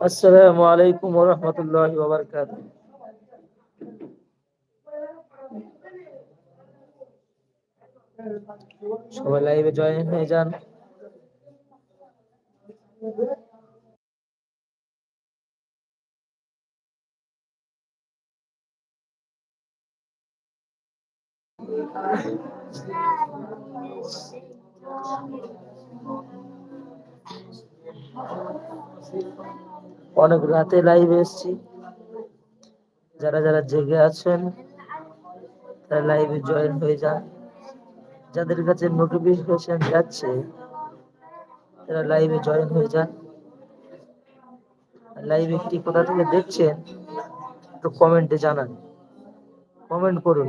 আসসালামু আলাইকুম ওয়া রাহমাতুল্লাহি ওয়া বারাকাতুহু সবাই লাইভে জয়েন হয়ে যান। অনেক রাতে লাইভে এসছি। যারা যারা জেগে আছেন, তারা লাইভে জয়েন হয়ে যান। যাদের কাছে নোটিফিকেশন যাচ্ছে, তারা লাইভে জয়েন হয়ে যান। লাইভে কি কোথা থেকে দেখছেন, একটু কমেন্টে জানান। কমেন্ট করুন।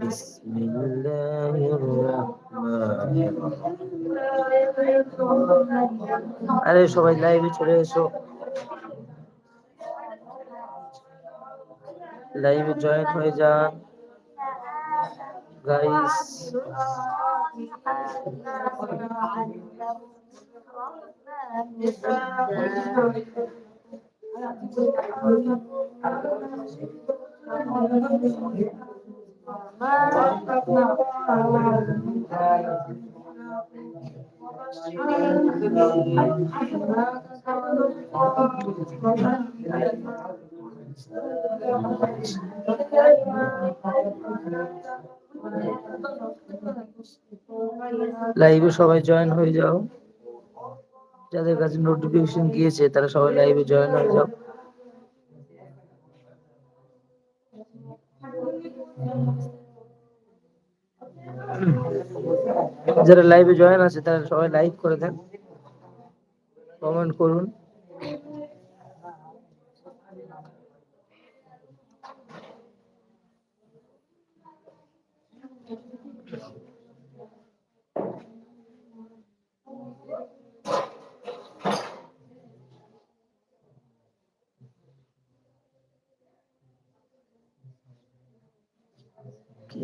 بسم الله الرحمن الرحيم আরে সবাই লাইভে চলে এসো লাইভে জয়েন হয়ে যান গাইস লাইভে সবাই জয়েন হয়ে যাও। যাদের কাছে নোটিফিকেশন গিয়েছে, তারা সবাই লাইভে জয়েন হয়ে যাও। যারা লাইভে জয়েন আছে, তারা সবাই লাইক করে দেন। কমেন্ট করুন।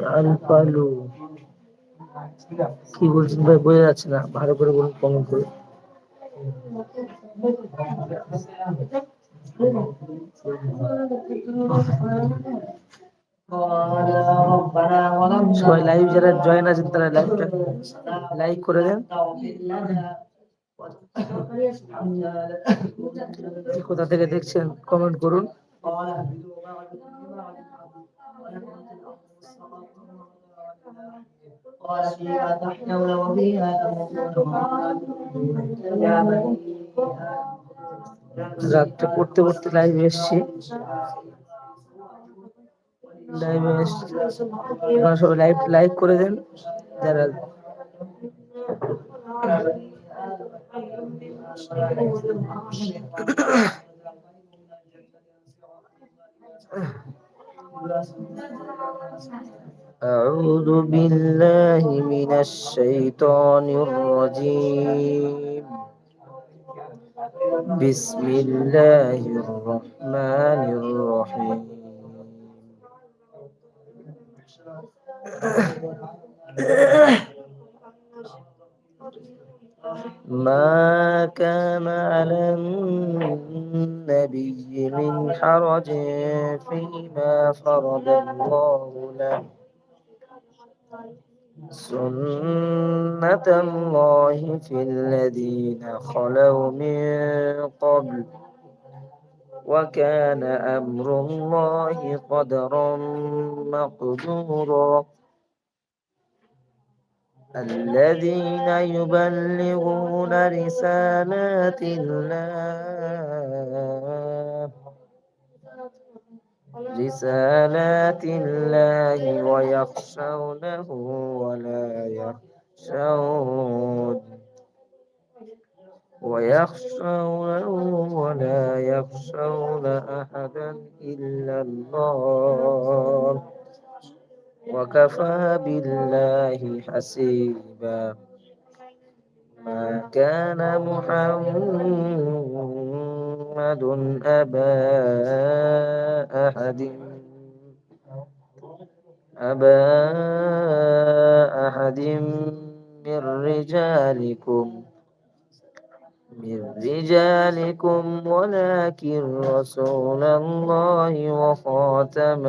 কি আলু পালু কি বলছেন ভাই? বোঝা যাচ্ছে না। ভালো করে বলুন কমেন্ট করে। সবাই লাইভ যারা জয়েন আছেন, তারা লাইভটা লাইক করে দেন। কোথা থেকে দেখছেন কমেন্ট করুন। قال فيها تحيون وفيها تموتون يا بني রাতটা পড়তে পড়তে লাইভে এসছি লাইভে এসছি আপনারা সবাই লাইভ লাইক করে দেন যারা أعوذ بالله من الشيطان الرجيم. بسم الله الرحمن الرحيم. ما كان على النبي من حرج فيما فرض الله له. سنة الله في الذين خلوا من قبل وكان أمر الله قدرا مقدورا الذين يبلغون رسالات الله رسالات الله ويخشونه ولا يخشون ويخشونه ولا يخشون أحدا إلا الله وكفى بالله حسيبا ما كان محمد أبا أحد. أبا أحد من رجالكم. من رجالكم ولكن رسول الله وخاتم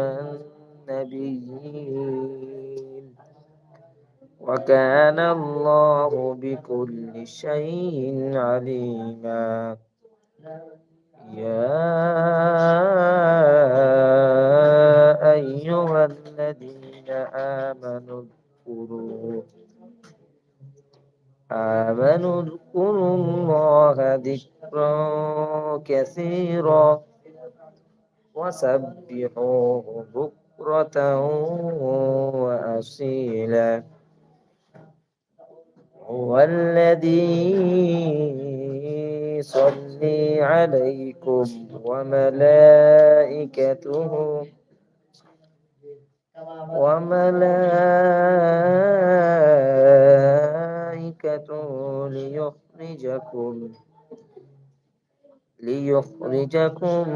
النبيين. وكان الله بكل شيء عليما. يا أيها الذين آمنوا اذكروا آمنوا اذكروا الله ذكرا كثيرا وسبحوه بكرة وأصيلا. هو الذي يصلي عليكم وملائكته. وملائكته ليخرجكم ليخرجكم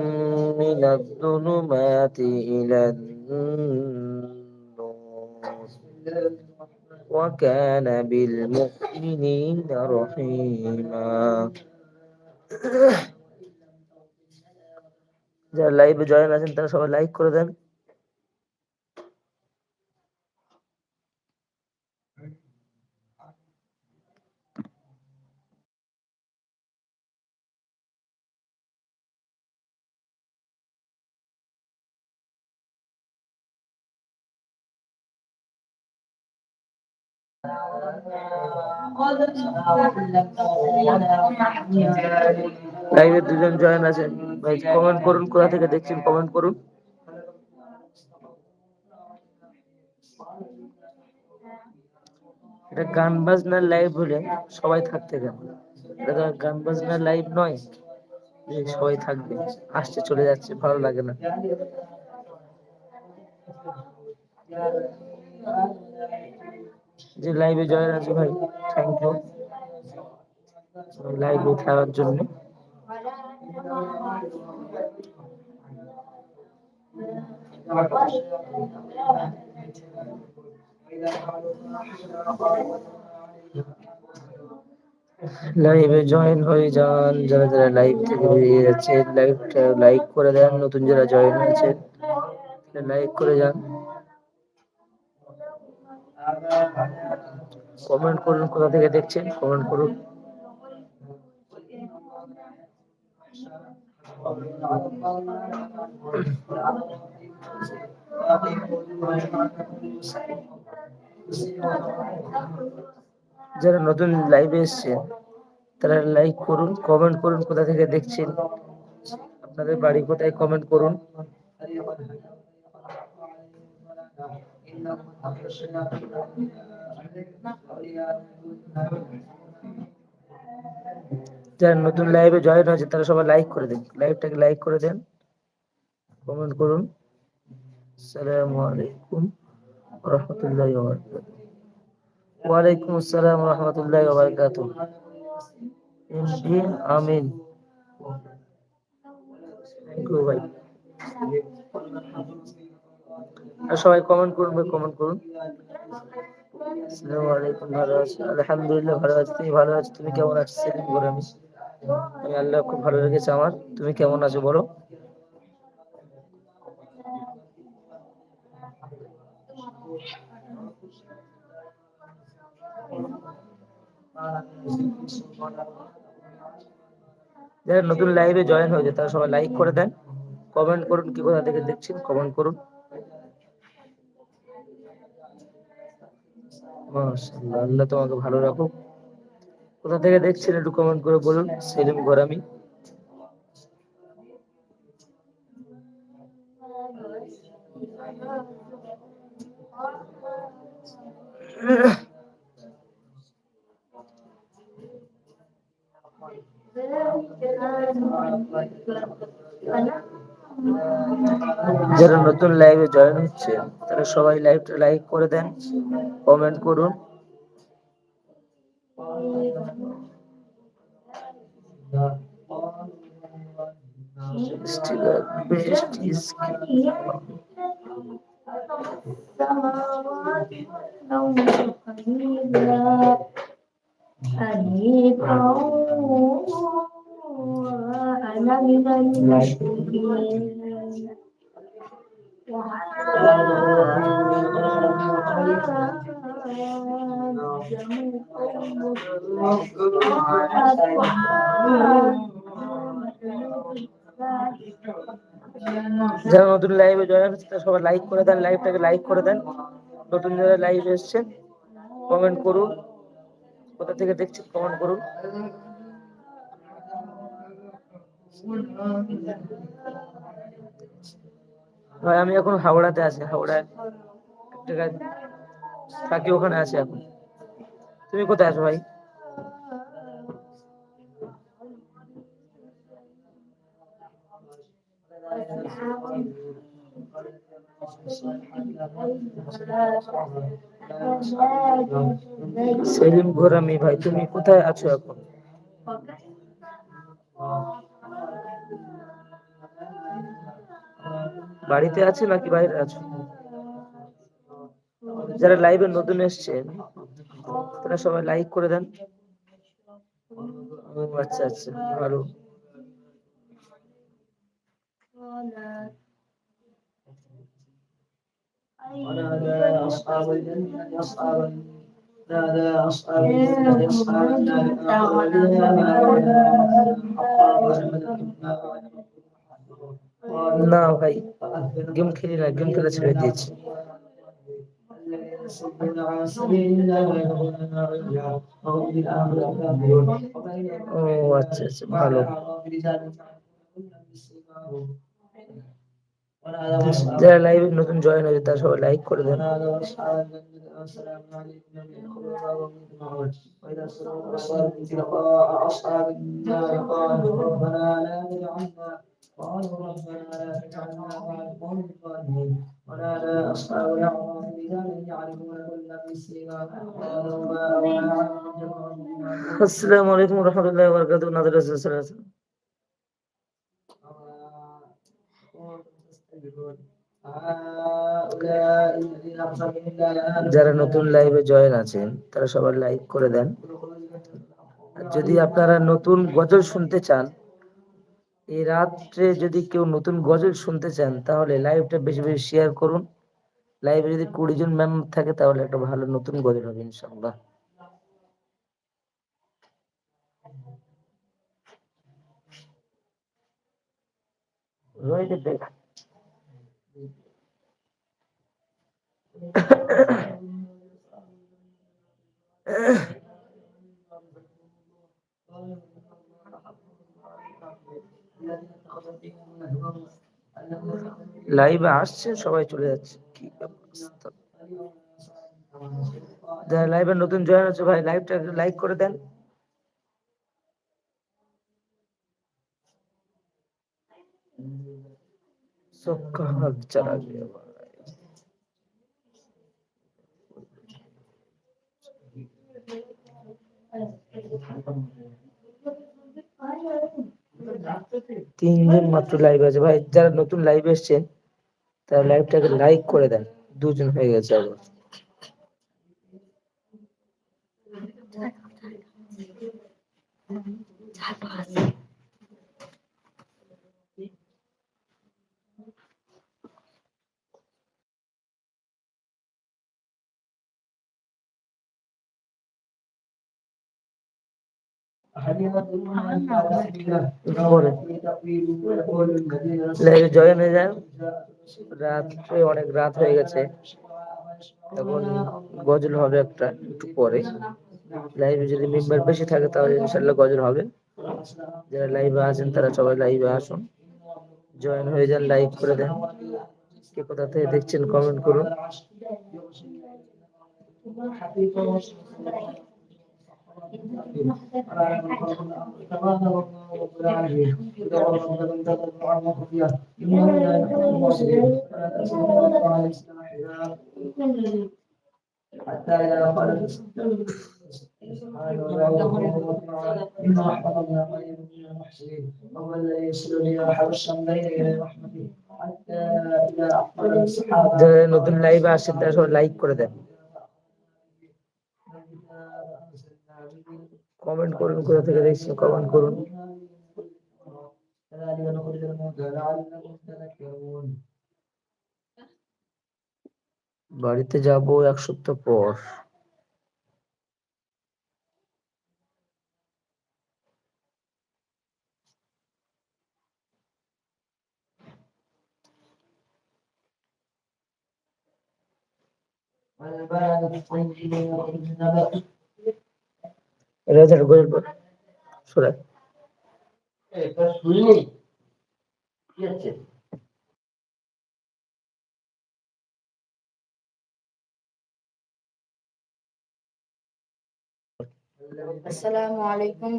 من الظلمات إلى النور. وكان بالمؤمنين رحيما যারা লাইভে জয়েন আছেন তারা সবাই লাইক করে দেন লাইভে দুজন জয়েন আছেন ভাই কমেন্ট করুন, কোথা থেকে দেখছেন কমেন্ট করুন। এটা গান বাজনার লাইভ হলে সবাই থাকতে কেন এটা গান বাজনার লাইভ নয় সবাই থাকবে, আসছে, চলে যাচ্ছে, ভালো লাগে না। যে লাইভে জয়েন আছে ভাই থ্যাংক ইউ লাইভে থাকার জন্য। লাইভে জয়েন হয়ে যান, যারা যারা লাইভ থেকে বেরিয়ে যাচ্ছে লাইভটা লাইক করে দেন, নতুন যারা জয়েন হয়েছে লাইক করে যান। কমেন্ট করুন, কোথা থেকে দেখছেন? কমেন্ট করুন। যারা নতুন লাইভে এসছেন, তারা লাইক করুন কমেন্ট করুন, কোথা থেকে দেখছেন? আপনাদের বাড়ি কোথায়? কমেন্ট করুন। যারা নতুন লাইভে জয়েন হয়েছে, তারা সবাই লাইক করে দিন। লাইভটাকে লাইক করে দেন। কমেন্ট করুন। আসসালামু আলাইকুম রহমতুল্লাহ ওয়ালাইকুম আসসালাম রহমতুল্লাহ বারকাতু আমিন ভাই সবাই কমেন্ট করুন কমেন্ট করুন। আসসালামু আলাইকুম, ভালো আছি। আলহামদুলিল্লাহ, ভালো আছি। তুমি ভালো আছো? তুমি কেমন আছো? সেলিম করে আমি। আমি আল্লাহ খুব ভালো লেগেছে আমার। তুমি কেমন আছো বলো? যারা নতুন লাইভে জয়েন হয়েছে, তারা সবাই লাইক করে দেন। কমেন্ট করুন, কি কোথা থেকে দেখছেন? কমেন্ট করুন। আল্লাহ তোমাকে ভালো রাখুক। কোথা থেকে দেখছেন একটু কমেন্ট করে বলুন সেলিম ঘরামি। যারা নতুন লাইভে জয়েন হচ্ছে তারা সবাই লাইভটা লাইক করে দেন কমেন্ট করুন। Sticker, best is السماوات والأرض قليلا حنيفا وأنا من المشركين যারা নতুন লাইভে জয়েন হচ্ছে তারা সবাই লাইক করে দেন লাইভটাকে লাইক করে দেন নতুন যারা লাইভ এসছেন কমেন্ট করুন কোথা থেকে দেখছেন কমেন্ট করুন ভাই, আমি এখন হাওড়াতে আছি, হাওড়ায় থাকি, ওখানে আছি এখন। তুমি কোথায় আছো ভাই? সেলিম ঘোরামি ভাই, তুমি কোথায় আছো এখন? বাড়িতে আছে নাকি বাইরে আছো যারা লাইভে নতুন এসছেন তারা সবাই লাইক করে দেন ও আচ্ছা আচ্ছা ভালো ونادى أصحاب الجنة أصحاب نادى أصحاب الجنة أصحاب النار না ভাই গেম খেলি না, গেম খেলা ছেড়ে দিয়েছি। ও আচ্ছা আচ্ছা ভালো। যারা লাইভে নতুন জয়েন হয়েছে, তারা সবাই লাইক করে দেন। আসসালামু আলাইকুম। الجنة السلام عليكم لم يدخلوها وهم يطمعون وإذا سروا أبصارهم تلقاء أصحاب النار قالوا ربنا لا تجعلنا قالوا ربنا لا تجعلنا مع القوم الظالمين ونادى أصحاب الأعراف رجالا يعرفون كلا بسيماهم قالوا ما أغنى عنهم جمعهم بما আসসালামু আলাইকুম রহমতুল্লাহ বরকাত নাদির রাসূল সাল্লাল্লাহু আলাইহি ওয়াসাল্লাম। هؤلاء الذين أقسموا بالله যারা নতুন লাইভে জয়েন আছেন তারা সবাই লাইক করে দেন আর যদি আপনারা নতুন গজল শুনতে চান এই রাত্রে যদি কেউ নতুন গজল শুনতে চান, তাহলে লাইভটা বেশি বেশি শেয়ার করুন। লাইভে যদি কুড়ি জন মেম্বার থাকে, তাহলে একটা ভালো নতুন গজল হবে, ইনশাআল্লাহ। রোহিত দেখ। লাইভে আসছে সবাই চলে যাচ্ছে কি অবস্থা যারা লাইভে নতুন জয়েন হচ্ছে ভাই লাইভটা লাইক করে দেন सबका हक चला गया भाई। তিনজন মাত্র লাইভ আছে। ভাই, যারা নতুন লাইভ এসছেন, তারা লাইভটাকে লাইক করে দেন। দুজন হয়ে গেছে আবার। চার লাইভে জয়েন হয়ে যান রাত্রে অনেক রাত হয়ে গেছে। এখন গজল হবে একটা একটু পরে। লাইভে যদি মেম্বার বেশি থাকে তাহলে ইনশাল্লাহ গজল হবে। যারা লাইভে আছেন তারা সবাই লাইভে আসুন। জয়েন হয়ে যান লাইভ করে দেন। কে কোথা থেকে দেখছেন কমেন্ট করুন। حتى إذا خلت سبحان الله إن أحفظنا خير من المحسنين وهو الذي يرسل الرياح والشملين إلى رحمته حتى إذا أحفظ السحاب যারা নতুন লাইভে আসেন তারা সবাই লাইক করে দেন কমেন্ট করুন কোথা থেকে দেখছেন কমেন্ট করুন كذلك نخرج الموتى لعلكم تذكرون বাড়িতে যাব এক সপ্তাহ পর والبلد الطيب يخرج রেজার গরিব সুরে শুনিনি আসসালামু আলাইকুম।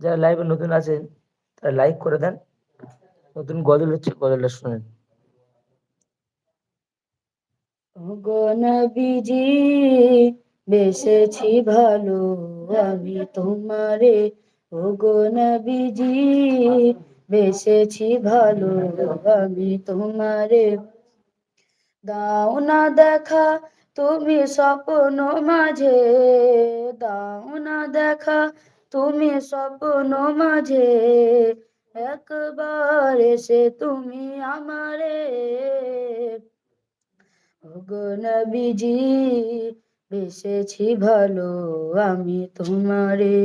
যারা লাইভে নতুন আছেন তারা লাইক করে দেন। নতুন গজল হচ্ছে গজলটা শুনেন। নবীজি, বেসেছি ভালো আমি তোমারে। ওগো নবীজি, বেসেছি ভালো আমি তোমারে। দাও না দেখা তুমি স্বপ্ন মাঝে। দাও না দেখা তুমি স্বপ্ন মাঝে। একবার এসে তুমি আমারে। ওগো নবীজি, বেসেছি ভালো আমি তোমারে।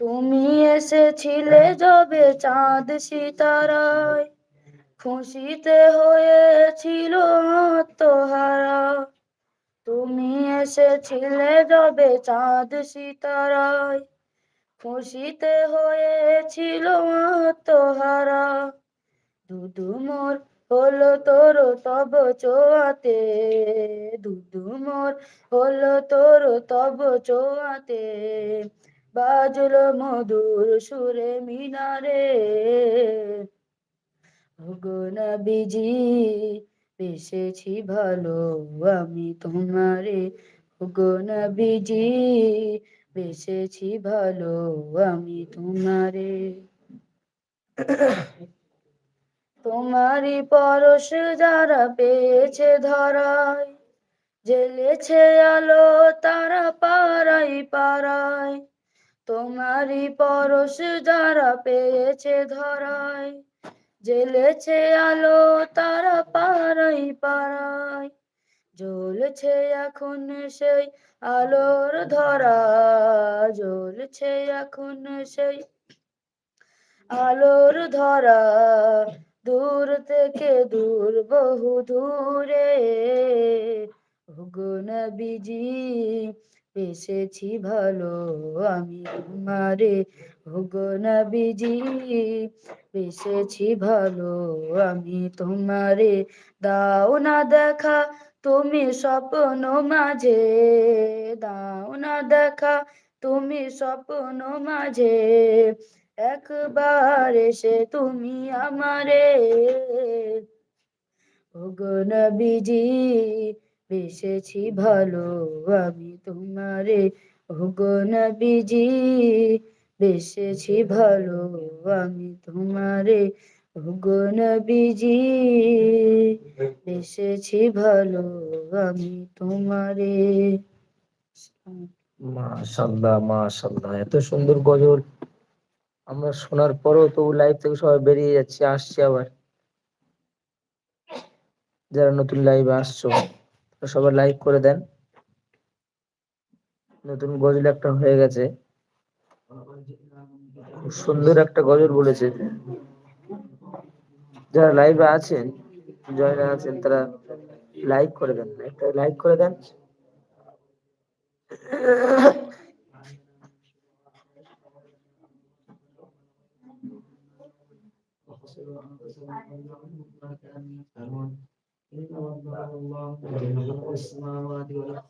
তুমি এসেছিলে যবে চাঁদ সিতারায়, খুশিতে হয়েছিল আত্মহারা। তুমি এসেছিলে যবে চাঁদ সিতারায়, খুশিতে হয়েছিল আত্মহারা। দুদু মোর হলো তোর তব চোয়াতে দুদু মোর হলো তোর তব চোয়াতে, বাজলো মধুর সুরে মিনারে। ওগো বিজি বেসেছি ভালো আমি তোমারে। ওগো বিজি বেসেছি ভালো আমি তোমারে। তোমারই পরশ যারা পেয়েছে ধরায় জেলেছে আলো তারা পাড়াই পাড়ায়। তোমারই পরশ যারা পেয়েছে ধরায় জেলেছে আলো তারা পাড়াই পাড়ায়। জ্বলছে এখন সেই আলোর ধরা, জ্বলছে এখন সেই আলোর ধরা। দূর থেকে দূর, বহু দূরে। ওগো নবীজি, এসেছি ভালো আমি তোমারে। ওগো নবীজি, এসেছি ভালো আমি তোমারে। দাও না দেখা তুমি স্বপ্ন মাঝে। দাও না দেখা তুমি স্বপ্ন মাঝে। একবার এসে তুমি আমারে। ওগো নবীজি, বেসেছি ভালো আমি তোমারে। ওগো নবীজি, বেসেছি ভালো আমি তোমারে। ওগো নবীজি, বেসেছি ভালো আমি তোমারে। মাশাল্লাহ মাশাল্লাহ, এত সুন্দর গজল। আমরা শোনার পরেও তো লাইভ থেকে সবাই বেরিয়ে যাচ্ছে, আসছে আবার। যারা নতুন লাইভে আসছো সবাই লাইক করে দেন। নতুন গজল একটা হয়ে গেছে। সুন্দর একটা গজল বলেছে। যারা লাইভে আছেন জয়েন আছেন, তারা লাইক করে দেন। একটা লাইক করে দেন। إن ربنا الله الذي خلق السماوات والأرض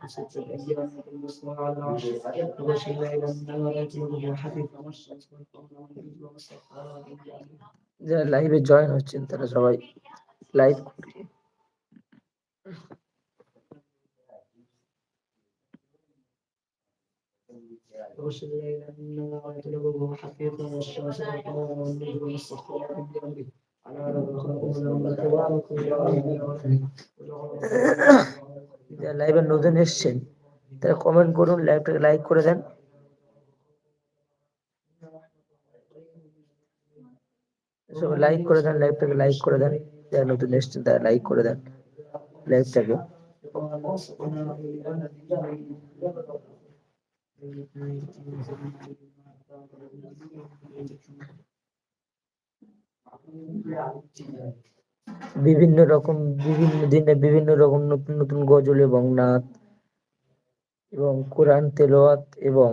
في ستة أيام ثم استوى على العرش يغشي الليل النهار يطلبه حثيثا والشمس والقمر والنجم والسحاب بأمره যারা লাইভে জয়েন হচ্ছেন তারা সবাই লাইভ يغشي الليل النهار يطلبه حثيثا والشمس والقمر والنجم والسحاب بأمره على له الخلق والأمر تبارك الله যারা লাইভে নতুন এসছেন তারা কমেন্ট করুন লাইভটাকে লাইক করে দেন সবাই লাইক করে দেন লাইভটাকে লাইক করে দেন যারা নতুন এসছেন তারা লাইক করে দেন লাইভটাকে বিভিন্ন রকম, বিভিন্ন দিনে বিভিন্ন রকম নতুন নতুন গজল এবং নাত এবং কোরআন তেলাওয়াত এবং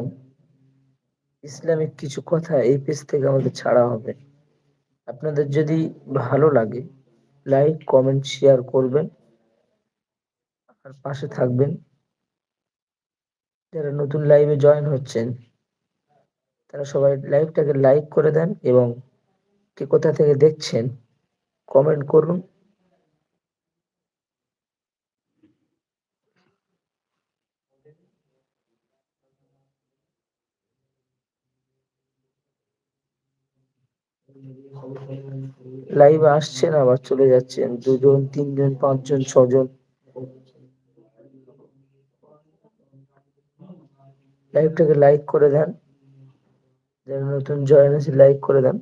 ইসলামিক কিছু কথা এই পেজ থেকে আমাদের ছাড়া হবে। আপনাদের যদি ভালো লাগে লাইক কমেন্ট শেয়ার করবেন। আর পাশে থাকবেন। যারা নতুন লাইভে জয়েন হচ্ছেন, তারা সবাই লাইভটাকে লাইক করে দেন এবং কে কোথা থেকে দেখছেন কমেন্ট করুন। লাইভে আসছেন, আবার চলে যাচ্ছেন। দুজন, তিনজন, পাঁচজন, ছজন। লাইভটাকে লাইক করে দেন। যারা নতুন জয়েন আছে লাইক করে দেন।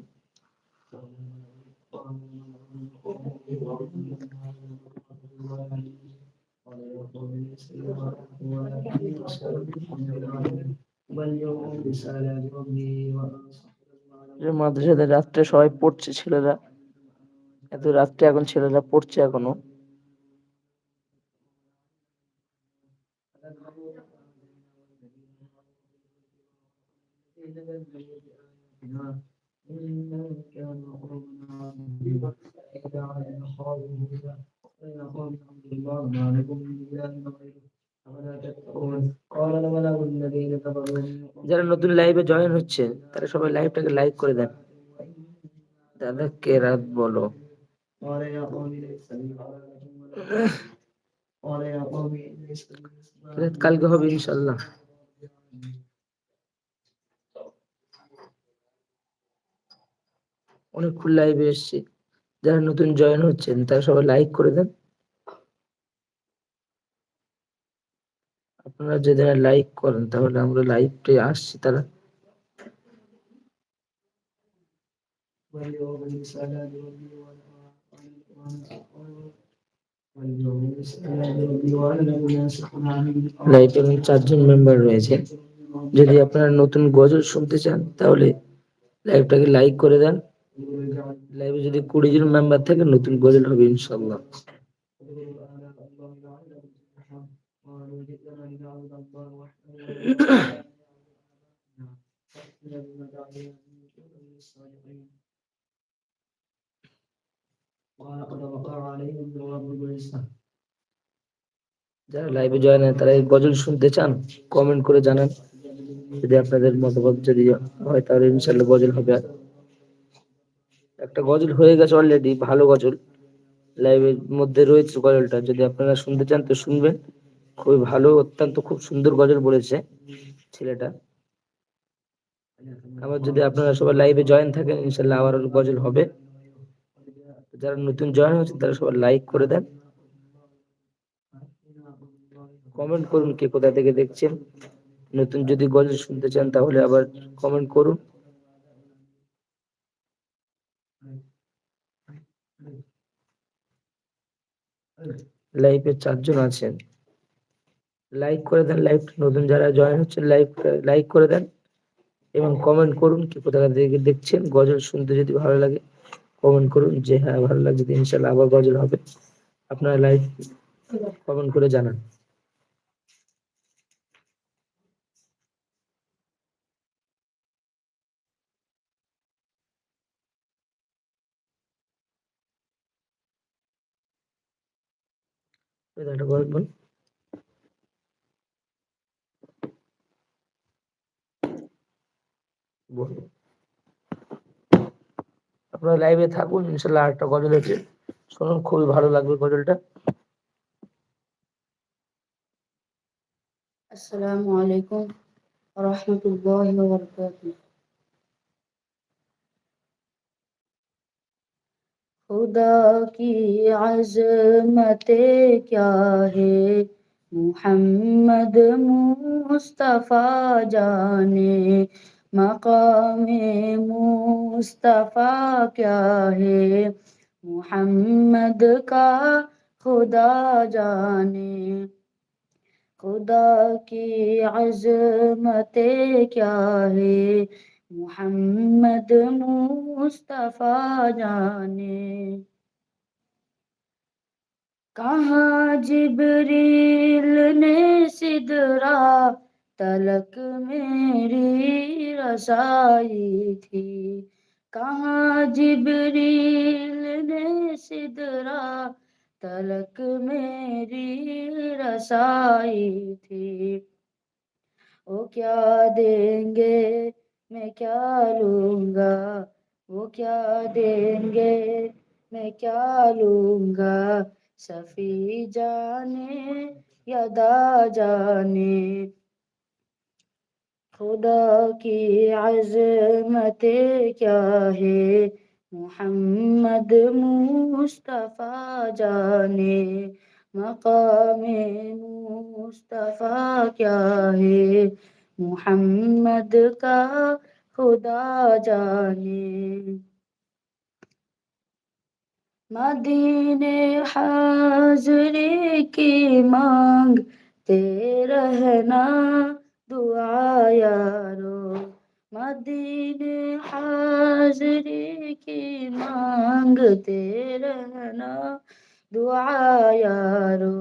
মাদ্রাসাতে রাত্রে সবাই পড়ছে ছেলেরা। এত রাত্রে এখন ছেলেরা পড়ছে এখনও। যারা নতুন লাইভে জয়েন হচ্ছে তারা সবাই লাইভটাকে লাইক করে দেন। দাদা কেরাত বলো। কালকে হবে ইনশাল্লাহ। অনেকক্ষণ লাইভে এসছি। যারা নতুন জয়েন হচ্ছেন, তারা সবাই লাইক করে দেন। আপনারা যে যারা লাইক করেন, তাহলে আমরা লাইভে আসছি, তারা। চারজন মেম্বার রয়েছে। যদি আপনারা নতুন গজল শুনতে চান, তাহলে লাইভটাকে লাইক করে দেন। লাইভে যদি কুড়ি জন মেম্বার থাকে, নতুন গোলের হবে ইনশাল্লাহ যারা লাইভে জয়েন হয়, তারা এই গজল শুনতে চান কমেন্ট করে জানান। যদি আপনাদের মতামত যদি হয়, তাহলে ইনশাল্লাহ গজল হবে। একটা গজল হয়ে গেছে অলরেডি ভালো গজল। লাইভের মধ্যে রয়েছে গজলটা, যদি আপনারা শুনতে চান তো শুনবেন। খুবই ভালো, অত্যন্ত খুব সুন্দর গজল বলেছে ছেলেটা। আবার যদি আপনারা সবাই লাইভে জয়েন থাকেন, ইনশাল্লাহ আবার গজল হবে। যারা নতুন জয়েন হয়েছে তারা সবাই লাইক করে দেন। কমেন্ট করুন কে কোথা থেকে দেখছেন। নতুন যদি গজল শুনতে চান, তাহলে আবার কমেন্ট করুন। লাইভে চারজন আছেন। লাইক করে দেন লাইভ নতুন যারা জয়েন হচ্ছে লাইভ লাইক করে দেন এবং কমেন্ট করুন কি কোথা থেকে দেখছেন। গজল শুনতে যদি ভালো লাগে কমেন্ট করুন যে হ্যাঁ ভালো লাগছে, ইনশাল্লাহ আবার গজল হবে। আপনারা লাইভ কমেন্ট করে জানান। একটা গল্প বল। আপনারা লাইভে থাকুন ইনশাল্লাহ আরেকটা গজল আছে। শুনুন খুবই ভালো লাগবে গজলটা। আসসালামু আলাইকুম রহমতুল্লাহ خدا کی عظمت کیا ہے محمد مصطفیٰ جانے مقام مصطفیٰ کیا ہے محمد کا खुदा جانے خدا کی عظمت کیا ہے मोहम्मद मुस्तफ़ा जाने। कहाँ जिब्रील ने सिदरा, तलक मेरी रसाई थी। कहाँ जिब्रील ने सिदरा, तलक मेरी रसाई थी। वो क्या देंगे मैं क्या लूँगा? वो क्या देंगे? मैं क्या लूँगा? सफी जाने यदा जाने? खुदा की अजमतें क्या है? मोहम्मद मुस्तफ़ा जाने। मकाम मुस्तफ़ा क्या है? मोहम्मद का खुदा जाने मदीने हाजरी की मांगते रहना दुआ यारो मदीने हाजरी की मांगते रहना दुआ यारो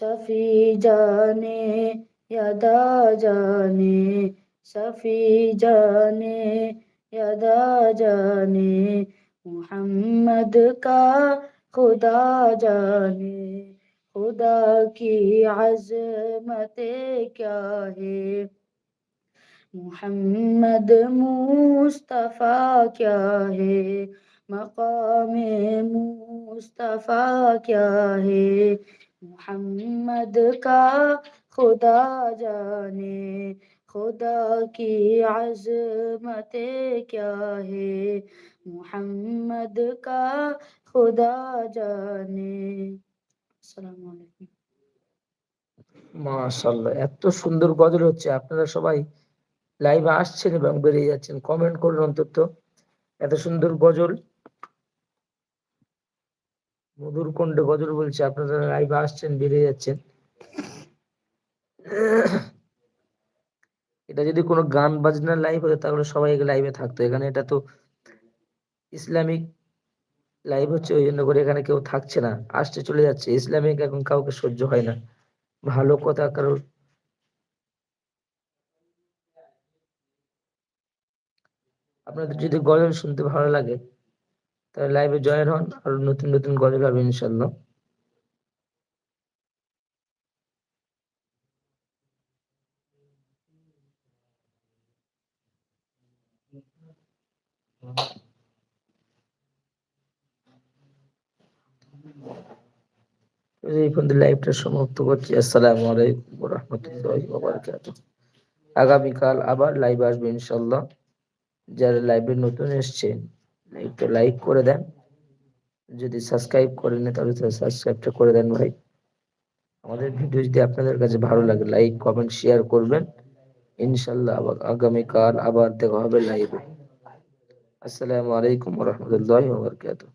सफी जाने, यदा जाने, सफी जाने, यदा जाने, मोहम्मद का खुदा जाने, खुदा की अजमतें क्या है? मोहम्मद मुस्तफ़ा क्या है? मकाम मुस्तफ़ा क्या है? मोहम्मद का खुदा जाने खुदा की अजमतें क्या है मोहम्मद का खुदा जाने আসসালামু আলাইকুম মাশাল্লাহ এত সুন্দর গজল হচ্ছে আপনারা সবাই লাইভে আসছেন এবং বেরিয়ে যাচ্ছেন কমেন্ট করুন অন্তত এত সুন্দর গজল মধুর কণ্ঠে গজল বলছে, আপনারা লাইভে আসছেন বেরিয়ে যাচ্ছেন। এটা যদি কোনো গান বাজনার লাইভ হতো, তাহলে সবাই লাইভে থাকতো। এখানে এটা তো ইসলামিক লাইভ হচ্ছে, ওই জন্য করে এখানে কেউ থাকছে না, আসছে, চলে যাচ্ছে। ইসলামিক এখন কাউকে সহ্য হয় না। ভালো কথা কারোর। আপনাদের যদি গজল শুনতে ভালো লাগে তাহলে লাইভে জয়েন হন আর নতুন নতুন গজল হবে ইনশাল্লাহ এই পর্যন্ত সমাপ্ত করছি। আগামীকাল আবার লাইভ আসবে ইনশাল্লাহ যারা লাইভে নতুন এসছে একটু লাইক করে দেন। যদি সাবস্ক্রাইব করেন তাহলে সাবস্ক্রাইবটা করে দেন ভাই। আমাদের ভিডিও যদি আপনাদের কাছে ভালো লাগে লাইক কমেন্ট শেয়ার করবেন। ইনশাল্লাহ আবার আগামীকাল আবার দেখা হবে লাইভে আসসালামু আলাইকুম রহমতুল্লাহ বারকাতুহ।